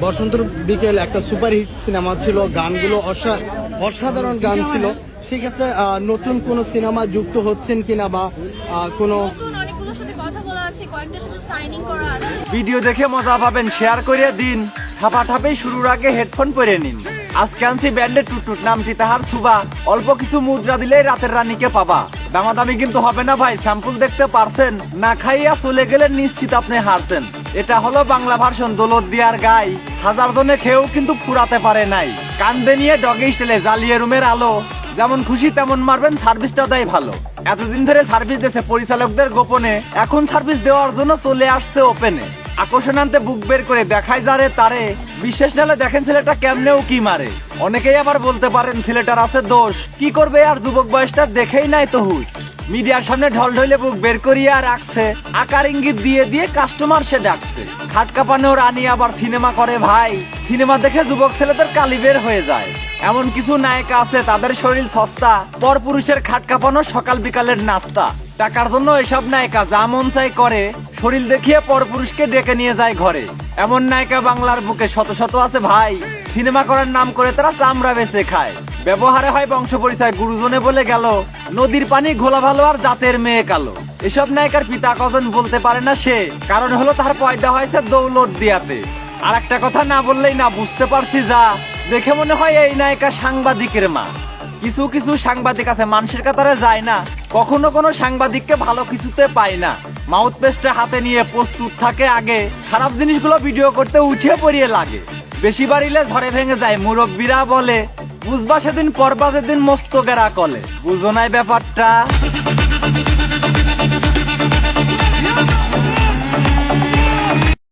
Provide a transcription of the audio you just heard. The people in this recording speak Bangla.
বসন্তর বিকেল একটা সুপারহিট সিনেমা ছিল গানগুলো অসা- অসাধারণ গান ছিল। সেক্ষেত্রে আহ, নতুন কোন সিনেমা যুক্ত হচ্ছেন কিনা বা কোনো নতুন অনেকগুলোর সাথে কথা বলা আছে কয়েকটার সাথে সাইনিং করা আছে। ভিডিও দেখে মজা পাবেন শেয়ার করে দিন। ঠাপাঠাপি শুরুর আগে হেডফোন পরে নিন। আজকে আনছি ব্যান্ডের টুটুট নামটি তাহার? সুবা। অল্প কিছু মুদ্রা দিলেই রাতের রানীকে পাবা। দামাদামি কিন্তু হবে না ভাই, স্যাম্পল দেখতে পারছেন? না খাইয়া চলে গেলে নিশ্চিত আপনি হারছেন। এটা হলো বাংলা ভার্সন দোলত দিয়ার গাই। হাজার জনে খেয়েও কিন্তু ফুরাতে পারে নাই। কান্দে নিয়ে ডগে স্টেলে জ্বালিয়ে রুমের আলো। যেমন খুশি তেমন মারবেন, সার্ভিসটা দেয় ভালো। এতদিন ধরে সার্ভিস দিয়েছে পরিচালকদের গোপনে। এখন সার্ভিস দেওয়ার জন্য চলে আসছে ওপেনে। আকর্ষণ আনতে বুক বের করে দেখায় যারে তারে। বিশেষ নালে দেখেন ছেলেটা কেমনেও কি মারে। অনেকেই আবার বলতে পারেন ছেলেটার আছে দোষ। কি করবে আর যুবক বয়সটা দেখেই নাই তো হুশ মিডিয়ার সামনে ঢল ঢলে বুক বের করিয়া রাখছে আকার ইঙ্গিত দিয়ে দিয়ে কাস্টমার সে ডাকছে। খাট কাঁপানো রানী আবার সিনেমা করে ভাই। সিনেমা দেখে যুবক ছেলেদের কালি বের হয়ে যায়। এমন কিছু নায়িকা আছে, তাদের শরীর সস্তা। পর পুরুষের খাট কাঁপানো, সকাল বিকালের নাস্তা। টাকার জন্য এসব নায়িকা যা মন চাই করে, শরীর দেখিয়ে পর পুরুষকে ডেকে নিয়ে যায় ঘরে। এমন নায়িকা বাংলার বুকে শত শত আছে ভাই। সিনেমা করার নাম করে তারা চামড়া বেচে খায়। ব্যবহারে হয় বংশ পরিচয় গুরুজনে বলে গেল, নদীর পানি ঘোলা ভালো আর জাতের মেয়ে কালো। এসব নায়িকার পিতা কজন বলতে পারে না সে, কারণ হলো তার পয়দা হয়েছে দৌলত দিয়াতে আর একটা কথা না বললেই না বুঝতে পারছি যা দেখে মনে হয় এই নায়িকা সাংবাদিকের মা। কিছু কিছু সাংবাদিক আছে, মানুষের কাতারে যায় না। কখনো কোনো সাংবাদিককে ভালো কিছুতে পায় না। মাউথ পেস্টে হাতে নিয়ে প্রস্তুত থাকে আগে। খারাপ জিনিসগুলো ভিডিও করতে উঠে পড়িয়ে লাগে। বেশি বাড়িলে ঝড়ে ভেঙে যায়, মুরব্বীরা বলে, বুঝবা সেদিন পরবা যেদিন মস্ত গেরা কলে। বুঝো নাই ব্যাপারটা?